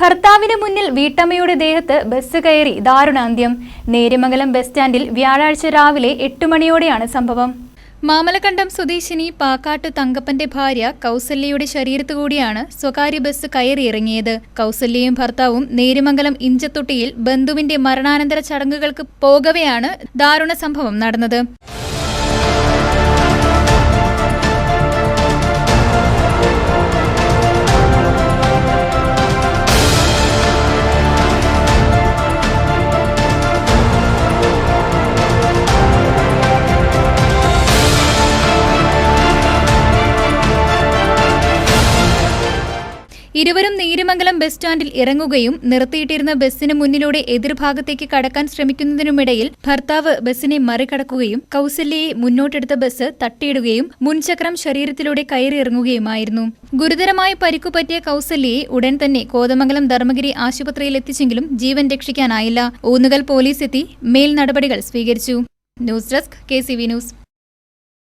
ഭർത്താവിന് മുന്നിൽ വീട്ടമ്മയുടെ ദേഹത്ത് ബസ് കയറി ദാരുണാന്ത്യം. നേര്യമംഗലം ബസ് സ്റ്റാൻഡിൽ വ്യാഴാഴ്ച രാവിലെ എട്ട് മണിയോടെയാണ് സംഭവം. മാമലക്കണ്ടം സ്വദേശിനി പാക്കാട്ട് തങ്കപ്പന്റെ ഭാര്യ കൗസല്യയുടെ ശരീരത്തുകൂടിയാണ് സ്വകാര്യ ബസ് കയറിയിറങ്ങിയത് കൗസല്യയും ഭർത്താവും നേര്യമംഗലം ഇഞ്ചത്തൊട്ടിയിൽ ബന്ധുവിന്റെ മരണാനന്തര ചടങ്ങുകൾക്ക് പോകവെയാണ് ദാരുണ സംഭവം നടന്നത്. ഇരുവരും നീരുമംഗലം ബസ് സ്റ്റാൻഡിൽ ഇറങ്ങുകയും നിർത്തിയിട്ടിരുന്ന ബസ്സിന് മുന്നിലൂടെ എതിർഭാഗത്തേക്ക് കടക്കാൻ ശ്രമിക്കുന്നതിനുമിടയിൽ ഭർത്താവ് ബസ്സിനെ മറികടക്കുകയും കൌസല്യയെ മുന്നോട്ടെടുത്ത ബസ് തട്ടിയിടുകയും മുൻചക്രം ശരീരത്തിലൂടെ കയറിയിറങ്ങുകയുമായിരുന്നു. ഗുരുതരമായി പരിക്കുപറ്റിയ കൌസല്യയെ ഉടൻ തന്നെ കോതമംഗലം ധർമ്മഗിരി ആശുപത്രിയിൽ എത്തിച്ചെങ്കിലും ജീവൻ രക്ഷിക്കാനായില്ല. ഊന്നുകൽ പോലീസ് എത്തി മേൽ നടപടികൾ സ്വീകരിച്ചു. News desk K news.